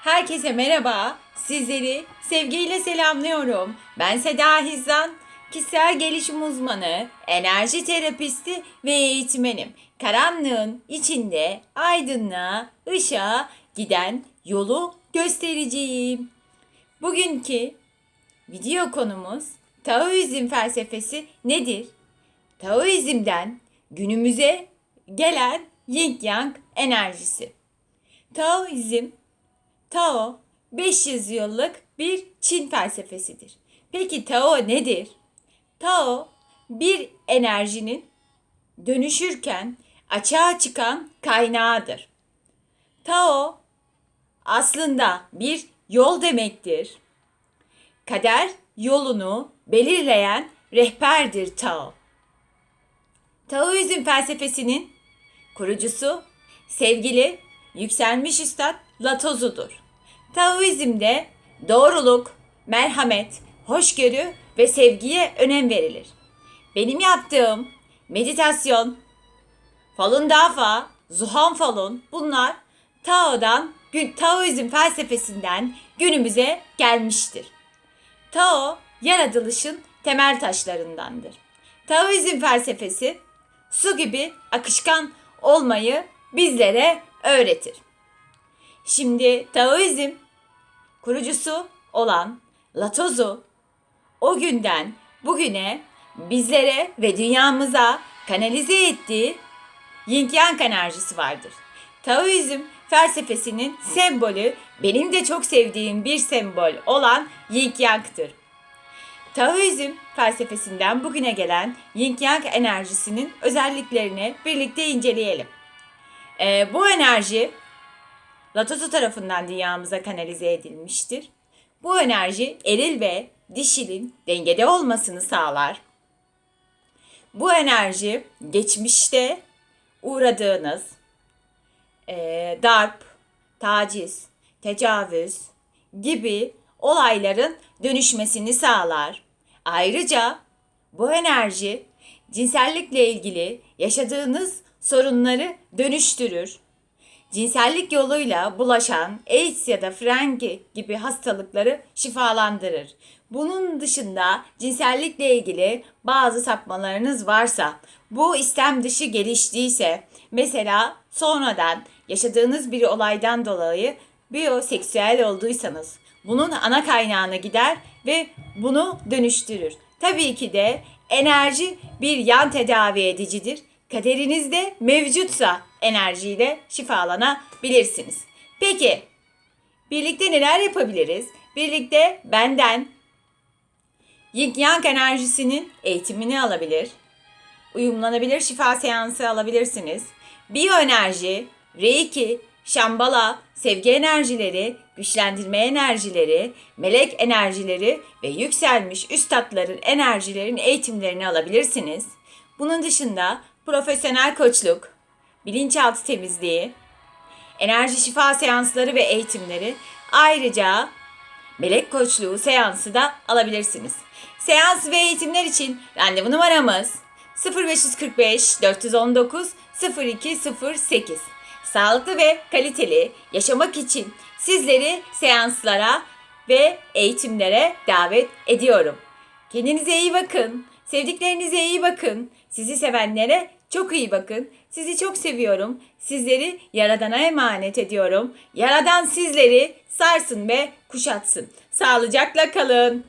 Herkese merhaba. Sizleri sevgiyle selamlıyorum. Ben Seda Hizan, kişisel gelişim uzmanı, enerji terapisti ve eğitmenim. Karanlığın içinde aydınlığa, ışığa giden yolu göstereceğim. Bugünkü video konumuz Taoizm felsefesi nedir? Taoizm'den günümüze gelen Yin Yang enerjisi. Taoizm, Tao 500 yıllık bir Çin felsefesidir. Peki Tao nedir? Tao bir enerjinin dönüşürken açığa çıkan kaynağıdır. Tao aslında bir yol demektir. Kader yolunu belirleyen rehberdir Tao. Taoizm felsefesinin kurucusu sevgili yükselmiş üstad Latozu'dur. Taoizmde doğruluk, merhamet, hoşgörü ve sevgiye önem verilir. Benim yaptığım meditasyon, Falun Dafa, Zuhan Falun bunlar Tao'dan, Taoizm felsefesinden günümüze gelmiştir. Tao yaratılışın temel taşlarındandır. Taoizm felsefesi su gibi akışkan olmayı bizlere öğretir. Şimdi Taoizm kurucusu olan Latozu o günden bugüne bizlere ve dünyamıza kanalize ettiği Yin Yang enerjisi vardır. Taoizm felsefesinin sembolü benim de çok sevdiğim bir sembol olan Yin Yang'tır. Taoizm felsefesinden bugüne gelen Yin Yang enerjisinin özelliklerini birlikte inceleyelim. Ee, bu enerji Latozu tarafından dünyamıza kanalize edilmiştir. Bu enerji eril ve dişilin dengede olmasını sağlar. Bu enerji geçmişte uğradığınız eee, darp, taciz, tecavüz gibi olayların dönüşmesini sağlar. Ayrıca bu enerji cinsellikle ilgili yaşadığınız sorunları dönüştürür. Cinsellik yoluyla bulaşan AIDS ya da frengi gibi hastalıkları şifalandırır. Bunun dışında cinsellikle ilgili bazı sapmalarınız varsa, bu istem dışı geliştiyse, mesela sonradan yaşadığınız bir olaydan dolayı biyoseksüel olduysanız, bunun ana kaynağına gider ve bunu dönüştürür. Tabii ki de enerji bir yan tedavi edicidir. Kaderinizde mevcutsa enerjiyle şifalanabilirsiniz. Peki birlikte neler yapabiliriz? Birlikte benden Yin Yang enerjisinin eğitimini alabilir, uyumlanabilir şifa seansı alabilirsiniz. Biyoenerji, Reiki, Şambala, sevgi enerjileri, güçlendirme enerjileri, melek enerjileri ve yükselmiş üstadların enerjilerin eğitimlerini alabilirsiniz. Bunun dışında profesyonel koçluk, bilinçaltı temizliği, enerji şifa seansları ve eğitimleri ayrıca melek koçluğu seansı da alabilirsiniz. Seans ve eğitimler için randevu numaramız 0545 419 0208. Sağlıklı ve kaliteli yaşamak için sizleri seanslara ve eğitimlere davet ediyorum. Kendinize iyi bakın. Sevdiklerinize iyi bakın. Sizi sevenlere çok iyi bakın. Sizi çok seviyorum. Sizleri Yaradan'a emanet ediyorum. Yaradan sizleri sarsın ve kuşatsın. Sağlıcakla kalın.